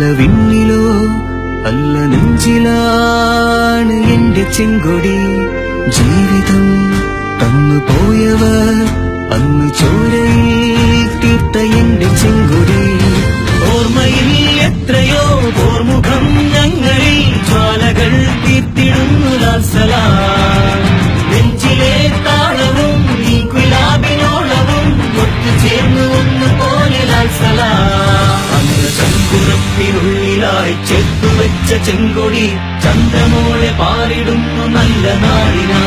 അല്ല വിണ്ണിലോ അല്ല നെഞ്ചിലാണ് എന്റെ ചെങ്കൊടി. ജീവിതം തന്നു പോയവർ അന്ന് ചോരയിൽ ചങ്കുറപ്പിനുള്ളിലായി ചേർത്തു വെച്ച ചെങ്കൊടി ചന്ദ്രമോളെ പാറിടുന്നു നല്ല നാടിനാ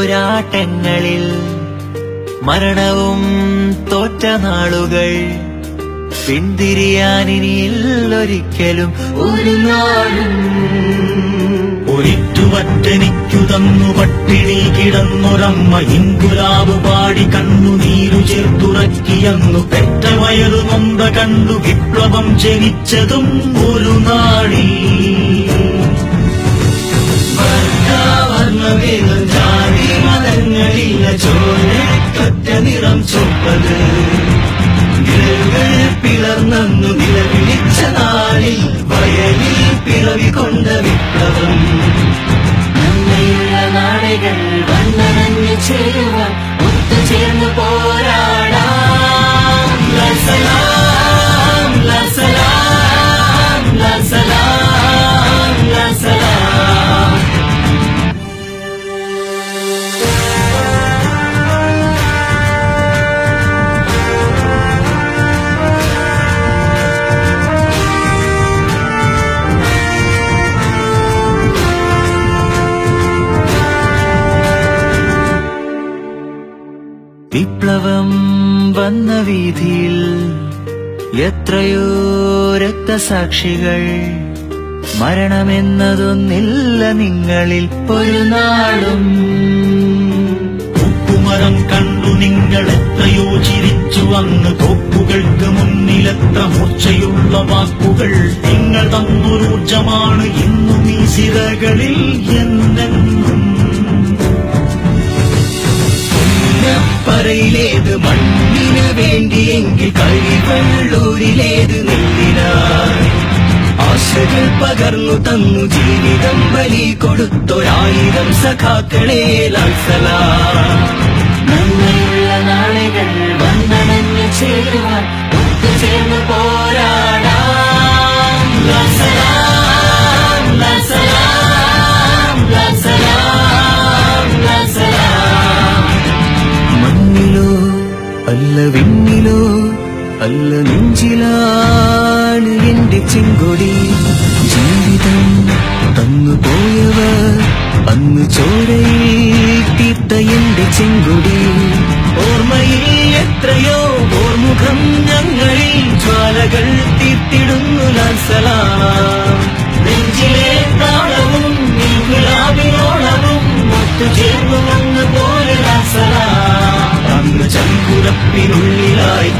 സമരപോരാട്ടങ്ങളിൽ മരണവും തോറ്റ നാളുകൾ പിന്തിരിയാനിനിയില്ലൊരിക്കലും ഒരു നാളും ഒരിറ്റുവറ്റനിക്കു തന്നു പട്ടിണി കിടന്നുറമ്മ ഇൻകുലാബ് പാടി കണ്ണു നീരു ചേർത്തുറക്കിയെന്നു പെറ്റ വയറു നൊന്ത കണ്ടു വിപ്ലവം ജനിച്ചതും ഒരു നാളീ വർണവേദം ജാതി മതങ്ങളില്ല ചോരക്കൊറ്റ നിറം ചൊപ്പത് പിളർന്നു നിലവിളിച്ച നാളിൽ വയലിൽ പിറവി കൊണ്ട വിപ്ലവം. നന്മയുള്ള നാടുകൾ വന്നണഞ്ഞു ചേരുവാൻ ഒത്തുചേർന്ന് പോരാടാം വിപ്ലവം വന്ന വീതിയിൽ എത്രയോ രക്തസാക്ഷികൾ മരണമെന്നതൊന്നില്ല നിങ്ങളിൽ ഒരു നാളും ഉപ്പുമരം കണ്ടു നിങ്ങൾ എത്രയോ ചിരിച്ചു അന്ന് തോപ്പുകൾക്ക് മുന്നിലെത്ര മൂർച്ചയുള്ള വാക്കുകൾ നിങ്ങൾ തന്നൊരൂർജമാണ് ഇന്നും ഈ സിരകളിൽ എന്നെന്നും. പറയിലേത് മണ്ണിന് വേണ്ടിയെങ്കിൽ കഴിവള്ളൂരിലേത് നെല്ലിനായി ആശകൾ പകർന്നു തന്നു ജീവിതം ബലി കൊടുത്തൊരായിരം സഖാക്കളെ ലാസല നന്മയുള്ള നാളുകൾ വന്നണഞ്ഞു ചേരുവാൻ ഒത്തുചേർന്ന് അല്ല വിണ്ണിലോ അല്ല നെഞ്ചിലാണ് എന്റെ ചെങ്കൊടി. ജീവിതം തന്നു പോയവർ അന്ന് ചോരയിൽ തീർത്ത എന്റെ ചെങ്കൊടി. ഓർമ്മയിൽ എത്രയോ ഓർമുഖം ഞങ്ങളിൽ ജ്വാലകൾ തീർത്തിടുന്നു ലാസലാം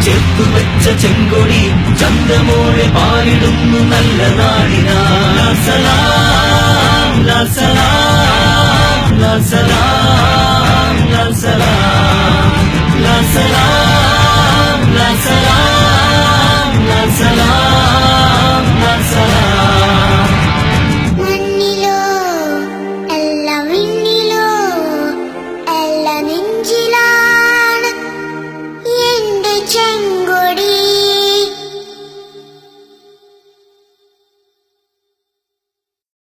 ചേർത്തു വെച്ച ചെങ്കൊടി ചന്ദ്രമോളെ പാലിടുന്നു നല്ല നാടിനാ. ലാസലാം ലാസലാം ലാസലാം